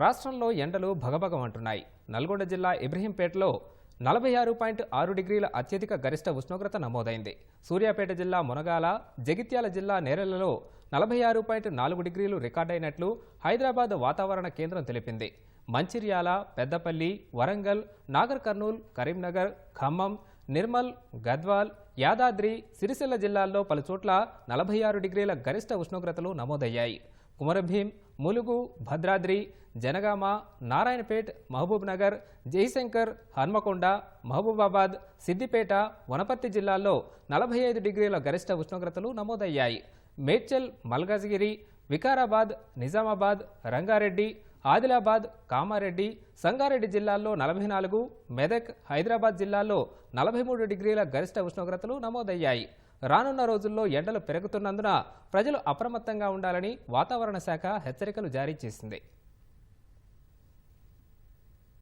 రాష్ట్రంలో ఎండలు భగభగమంటున్నాయి. నల్గొండ జిల్లా ఇబ్రహీంపేటలో నలభై ఆరు పాయింట్ ఆరు డిగ్రీల అత్యధిక గరిష్ట ఉష్ణోగ్రత నమోదైంది. సూర్యాపేట జిల్లా మునగాల జగిత్యాల జిల్లా నేరెలలో నలభై ఆరు పాయింట్ నాలుగు డిగ్రీలు రికార్డైనట్లు హైదరాబాద్ వాతావరణ కేంద్రం తెలిపింది. మంచిర్యాల పెద్దపల్లి వరంగల్ నాగర్ కర్నూల్ కరీంనగర్ ఖమ్మం నిర్మల్ గద్వాల్ యాదాద్రి సిరిసిల్ల జిల్లాల్లో పలుచోట్ల నలభై ఆరు డిగ్రీల గరిష్ట ఉష్ణోగ్రతలు నమోదయ్యాయి. కుమరభీం ములుగు భద్రాద్రి జనగామ నారాయణపేట్ మహబూబ్ నగర్ జయశంకర్ హన్మకొండ మహబూబాబాద్ సిద్దిపేట వనపర్తి జిల్లాల్లో నలభై ఐదు డిగ్రీల గరిష్ట ఉష్ణోగ్రతలు నమోదయ్యాయి. మేడ్చల్ మల్కాజ్గిరి వికారాబాద్ నిజామాబాద్ రంగారెడ్డి ఆదిలాబాద్ కామారెడ్డి సంగారెడ్డి జిల్లాల్లో నలభై నాలుగు మెదక్ హైదరాబాద్ జిల్లాల్లో నలభై మూడు డిగ్రీల గరిష్ట ఉష్ణోగ్రతలు నమోదయ్యాయి. రానున్న రోజుల్లో ఎండలు పెరుగుతున్నందున ప్రజలు అప్రమత్తంగా ఉండాలని వాతావరణ శాఖ హెచ్చరికలు జారీ చేసింది.